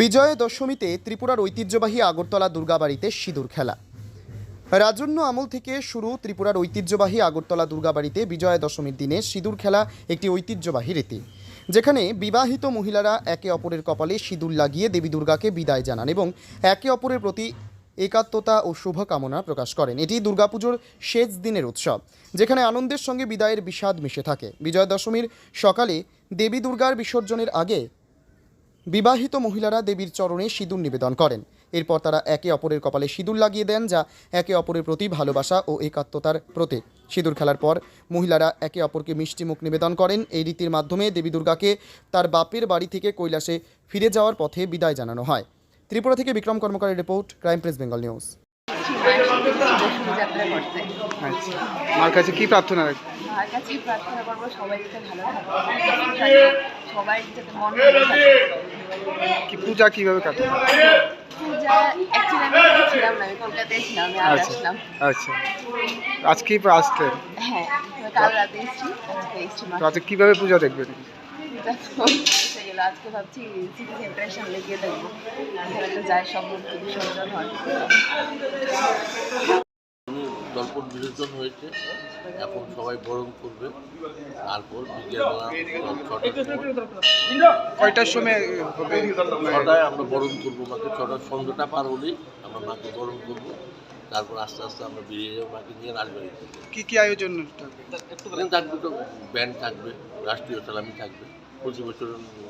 বিজয়া দশমীতে ত্রিপুরার ঐতিহ্যবাহী আগরতলা দুর্গাবাড়িতে সিঁদুর খেলা। রাজন্য আমল থেকে শুরু ত্রিপুরার ঐতিহ্যবাহী আগরতলা দুর্গাবাড়িতে বিজয়া দশমীর দিনে সিঁদুর খেলা একটি ঐতিহ্যবাহী রীতি। যেখানে বিবাহিত মহিলারা একে অপরের কপালে সিঁদুর লাগিয়ে দেবী দুর্গাকে বিদায় জানান এবং একে অপরের প্রতি একাত্মতা ও শুভকামনা প্রকাশ করেন। এটি দুর্গাপুজোর শেষ দিনের উৎসব, যেখানে আনন্দের সঙ্গে বিদায়ের বিষাদ মিশে থাকে। বিজয়া দশমীর সকালে দেবী দুর্গার বিসর্জনের আগে বিবাহিত মহিলারা দেবীর চরণে সিঁদুর নিবেদন করেন। এরপর তারা একে অপরের কপালে সিঁদুর লাগিয়ে দেন, যা একে অপরের প্রতি ভালোবাসা ও একাত্মতার প্রতীক। সিঁদুর খেলার পর মহিলারা একে অপরকে মিষ্টি মুখ নিবেদন করেন। এই রীতির মাধ্যমে দেবী দুর্গাকে তার বাপের বাড়ি থেকে কৈলাসে ফিরে যাওয়ার পথে বিদায় জানানো হয়। ত্রিপুরা থেকে Bikram কর্মকারের report, crime press, Bengal news. আচ্ছা। মার কাছে কি প্রার্থনা রাখবে মার কাছে প্রার্থনা করব সবাই যাতে ভালো থাকে সবাই যাতে মন কি পূজা কীভাবে কাটবে পূজা অ্যাকচুয়ালি আমি ছিলাম না আমি কলকাতায় ছিলাম আমি আজ আচ্ছা আসলাম। আচ্ছা। আজকেই আসলেন হ্যাঁ আমি কাল রাতে এসেছি আজকে এসেছি আজকে কীভাবে পূজা দেখবেন? পূজা তো এসে গেল আজকে ভাবছি সিটি সেন্টারের সামনে গিয়ে দেখব এখানে তো যায় সব বিসর্জন হয় বিসর্জন হয়েছে এখন সবাই বরণ করবে। তারপর বিকেলবেলা কয়টার সময় হবে? ছটায় আমরা বরণ করব মাকে ছটার সন্ধ্যাটা পার হলেই আমরা মাকে বরণ করব। তারপর আস্তে আস্তে আমরা বেরিয়ে যাব মাকে নিয়ে রাজবাড়িতে কি কি আয়োজন থাকবে? ব্যান্ড থাকবে রাষ্ট্রীয় সালামি থাকবে। বছরের মতো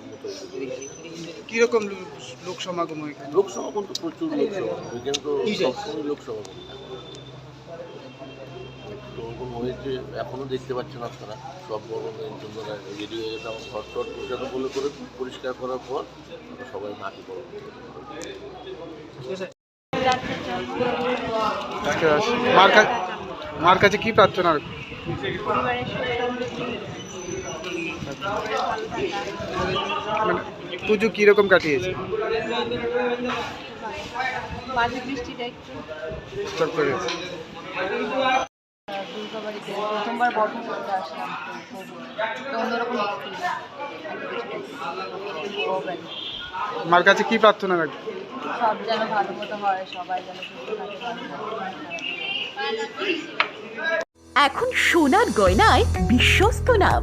কীরকম লোক সমাগম এখানে লোক সমাগম তো প্রচুর লোক সমাগম এখানে তো সবসময় লোক সমাগম থাকে সমাগম হয়েছে এখনও দেখতে পাচ্ছেন আপনারা সব বড় জন্য রেডি হয়ে গেছে। আমার ঘর টর পরিষ্কার বলে করে পরিষ্কার করার পর সবাই মাটি বড় মার কাছে মার কাছে কি প্রার্থনা? মানে পুজো কীরকম কাটিয়েছে? প্রথমবার করতে আসলাম তো অন্যরকম মার কাছে কি প্রার্থনা রাখবে? সব যেন ভালো মতো হয় সবাই যেন। এখন সোনার গয়নায় বিশ্বস্ত নাম।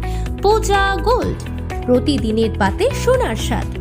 পূজা গোল্ড। প্রতিদিনের পাতে সোনার স্বাদ।